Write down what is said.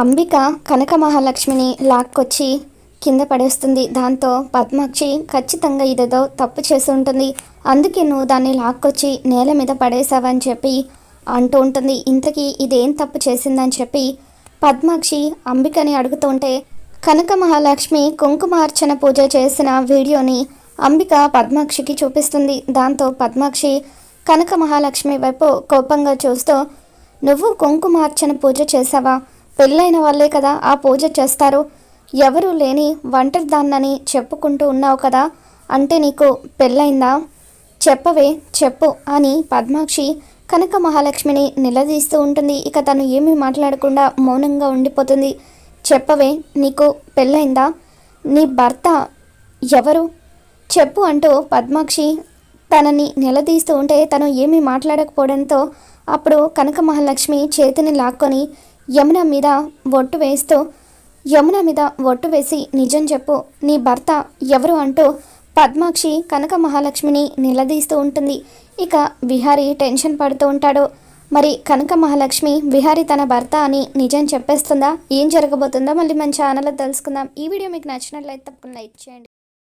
అంబిక కనక మహాలక్ష్మిని లాక్కొచ్చి కింద పడేస్తుంది. దాంతో పద్మాక్షి ఖచ్చితంగా ఇదేదో తప్పు చేసి ఉంటుంది. అందుకే నువ్వు దాన్ని లాక్కొచ్చి నేల మీద పడేసావని చెప్పి అంటూ ఉంటుంది. ఇంతకీ ఇదేం తప్పు చేసిందని చెప్పి పద్మాక్షి అంబికని అడుగుతుంటే కనక మహాలక్ష్మి కుంకుమార్చన పూజ చేసిన వీడియోని అంబిక పద్మాక్షికి చూపిస్తుంది. దాంతో పద్మాక్షి కనక మహాలక్ష్మి వైపు కోపంగా చూస్తూ నువ్వు కుంకుమార్చన పూజ చేసావా పెళ్ళైన వాళ్ళే కదా ఆ పూజ చేస్తారు. ఎవరు లేని ఒంటరి దాన్నని చెప్పుకుంటూ ఉన్నావు కదా అంటే నీకు పెళ్ళైందా? చెప్పవే చెప్పు అని పద్మాక్షి కనక మహాలక్ష్మిని నిలదీస్తూ ఉంటుంది. ఇక తను ఏమీ మాట్లాడకుండా మౌనంగా ఉండిపోతుంది. చెప్పవే నీకు పెళ్ళైందా? నీ భర్త ఎవరు? చెప్పు అంటూ పద్మాక్షి తనని నిలదీస్తూ ఉంటే తను ఏమీ మాట్లాడకపోవడంతో అప్పుడు కనక మహాలక్ష్మి చేతిని లాక్కొని యమున మీద ఒట్టు వేస్తూ యమున మీద ఒట్టు వేసి నిజం చెప్పు నీ భర్త ఎవరు అంటూ పద్మాక్షి కనక మహాలక్ష్మిని నిలదీస్తూ ఉంటుంది. ఇక విహారి టెన్షన్ పడుతూ ఉంటాడు. మరి కనక మహాలక్ష్మి విహారి తన భర్త అని నిజం చెప్పేస్తుందా? ఏం జరగబోతుందో మళ్ళీ మంచి ఛానల్లో తెలుసుకుందాం. ఈ వీడియో మీకు నచ్చినట్లయితే తప్పకుండా లైక్ చేయండి.